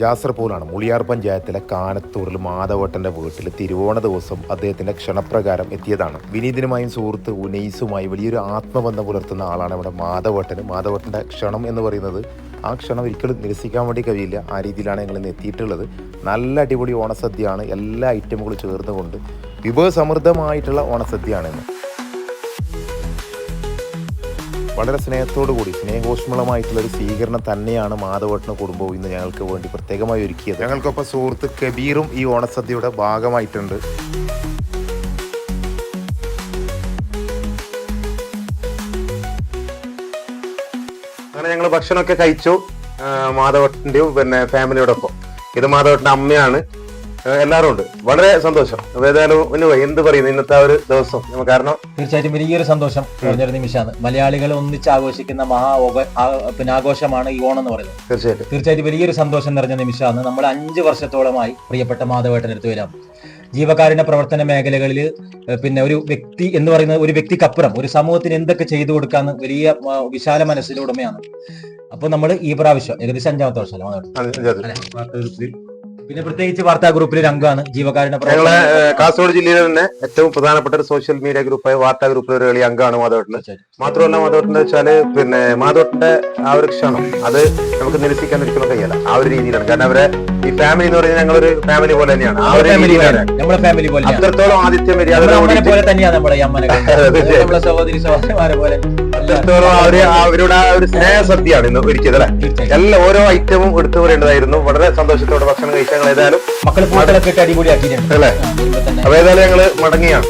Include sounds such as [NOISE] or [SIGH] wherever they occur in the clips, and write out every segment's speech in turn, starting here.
ജാസർ പോലാണ് മുളിയാർ പഞ്ചായത്തിലെ കാനത്തൂരിൽ മാധവട്ടന്റെ വീട്ടിൽ തിരുവോണ ദിവസം അദ്ദേഹത്തിന്റെ ക്ഷണപ്രകാരം എത്തിയതാണ്. വിനീതിനുമായും സുഹൃത്ത് ഉനൈസുമായി വലിയൊരു ആത്മബന്ധം പുലർത്തുന്ന ആളാണ് ഇവിടെ മാധവട്ടൻ. മാധവട്ടന്റെ ക്ഷണം എന്ന് പറയുന്നത് ആ ക്ഷണം ഒരിക്കലും നിരസിക്കാൻ വേണ്ടി കഴിയില്ല. ആ രീതിയിലാണ് ഞങ്ങൾ ഇന്ന് എത്തിയിട്ടുള്ളത്. നല്ല അടിപൊളി ഓണസദ്യയാണ്. എല്ലാ ഐറ്റമുകളും ചേർന്നുകൊണ്ട് വിഭവസമൃദ്ധമായിട്ടുള്ള ഓണസദ്യയാണ് ഇന്ന്. വളരെ സ്നേഹത്തോടു കൂടി സ്നേഹോഷ്മളമായിട്ടുള്ള ഒരു സ്വീകരണം തന്നെയാണ് മാധവട്ടന കുടുംബവും ഇന്ന് ഞങ്ങൾക്ക് വേണ്ടി പ്രത്യേകമായി ഒരുക്കിയത്. ഞങ്ങൾക്കൊപ്പം സുഹൃത്ത് കബീറും ഈ ഓണസദ്യയുടെ ഭാഗമായിട്ടുണ്ട്. അങ്ങനെ ഞങ്ങൾ ഭക്ഷണമൊക്കെ കഴിച്ചു ആ, മാധവട്ടന്റെയും പിന്നെ ഫാമിലിയോടൊപ്പം. ഇത് മാധവട്ടന്റെ അമ്മയാണ്. എല്ലാവരും ഉണ്ട്. വളരെ സന്തോഷം. അപ്പൊ ഏതായാലും എന്ത് പറയുന്നു ഇന്നത്തെ ആ ഒരു ദിവസം? നമ്മ കാരണം തീർച്ചയായിട്ടും വലിയൊരു സന്തോഷം പറഞ്ഞൊരു നിമിഷമാണ്. മലയാളികൾ ഒന്നിച്ച് ആഘോഷിക്കുന്ന മഹാ പിന്നെ ആഘോഷമാണ് ഈ ഓണം എന്ന് പറയുന്നത്. തീർച്ചയായിട്ടും. തീർച്ചയായിട്ടും വലിയൊരു സന്തോഷം നിറഞ്ഞ നിമിഷമാണ്. നമ്മൾ അഞ്ച് വർഷത്തോളമായി പ്രിയപ്പെട്ട മാധവേട്ടനടുത്ത് വരാം. ജീവകാരുണ്യ പ്രവർത്തന മേഖലകളിൽ പിന്നെ ഒരു വ്യക്തി എന്ന് പറയുന്നത് ഒരു വ്യക്തിക്കപ്പുറം ഒരു സമൂഹത്തിന് എന്തൊക്കെ ചെയ്തു കൊടുക്കാന്ന് വലിയ വിശാല മനസ്സിലൂടെയാണ് ഉടമയാണ് അപ്പൊ നമ്മൾ ഈ പ്രാവശ്യം ഏകദേശം അഞ്ചാമത്തെ വർഷമല്ല പിന്നെ പ്രത്യേകിച്ച് വാർത്താ ഗ്രൂപ്പിലെ രംഗമാണ് ജീവകാരുടെ ഞങ്ങൾ കാസർഗോഡ് ജില്ലയിലെ തന്നെ ഏറ്റവും പ്രധാനപ്പെട്ട ഒരു സോഷ്യൽ മീഡിയ ഗ്രൂപ്പായ വാർത്താ ഗ്രൂപ്പിലെ ഒരു കളി അംഗമാണ് മാധവട്ടൻ. മാത്രമല്ല മാധവട്ടൻ വെച്ചാൽ പിന്നെ മാധവട്ടന്റെ ആ ഒരു ക്ഷണം അത് നമുക്ക് നിരസിക്കാൻ ഒരിക്കലും കഴിയില്ല. ആ ഒരു രീതിയിലാണ്. കാരണം അവരെ ഈ ഫാമിലി എന്ന് പറയുന്നത് ഞങ്ങളൊരു ഫാമിലി പോലെ തന്നെയാണ്. ആ ഒരു രീതിയിലാണ്. നമ്മുടെ ഫാമിലി പോലെ അത്രത്തോളം ആദിത്യ മര്യാദ പോലെ തന്നെയാണ് നമ്മുടെ അമ്മനെ [LAUGHS] സഹോദരി സഹോദരന്മാരെ പോലെ. അത്രത്തോളം അവർ അവരുടെ ആ ഒരു സ്നേഹസദ്യയാണ് ഇന്ന് ഒരുക്കിയത് അല്ലെ. എല്ലാ ഓരോ ഐറ്റവും എടുത്തു പറയേണ്ടതായിരുന്നു. വളരെ സന്തോഷത്തോടെ ഭക്ഷണം കഴിച്ചാൽ ഞങ്ങൾ ഏതായാലും മക്കൾ പൂക്കളൊക്കെ ഇട്ട് അടിപൊളിയാക്കിയിട്ടുണ്ട്. അല്ലേ? അപ്പൊ ഏതായാലും ഞങ്ങൾ മടങ്ങിയാണ്.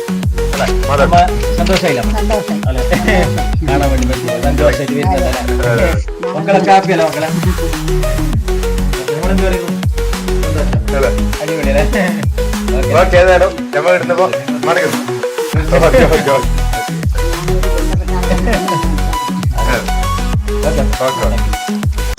അല്ലെ? മാധവൻ അമ്മ സന്തോഷായില്ല? അമ്മ? സന്തോഷം അല്ലേ? കാണാൻ വേണ്ടി പറ്റി സന്തോഷമായിട്ട് വരുന്നതല്ലേ മക്കളെ പറയുന്നു അടിപൊളിയല്ലേ ഓക്കെ ഓക്കെ ഏതായാലും നമ്മൾ ഇടുന്നപ്പോ മടങ്ങുന്നു ഓക്കെ